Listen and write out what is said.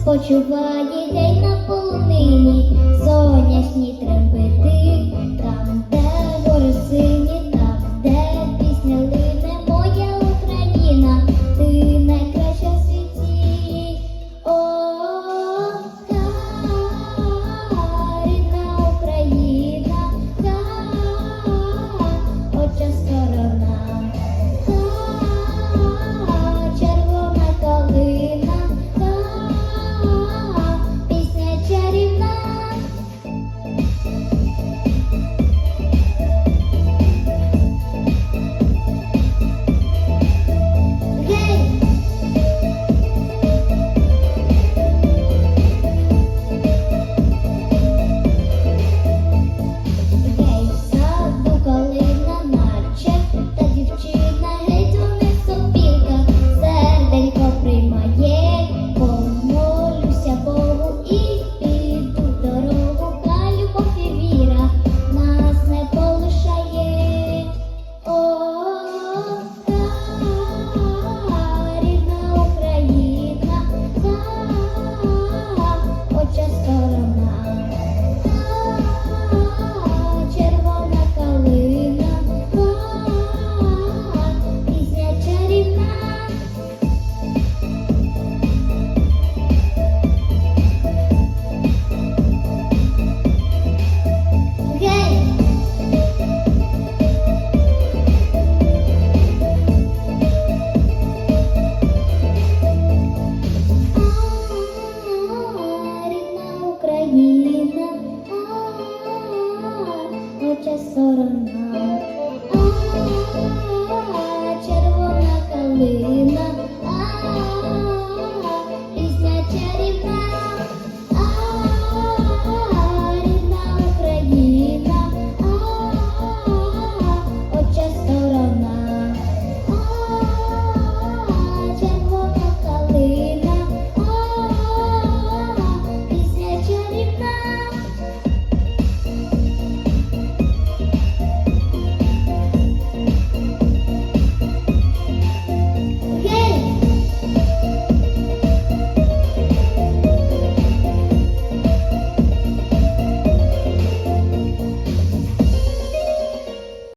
Спочуває день на полонині, соняшні трембити, там де вороси. just sort of know.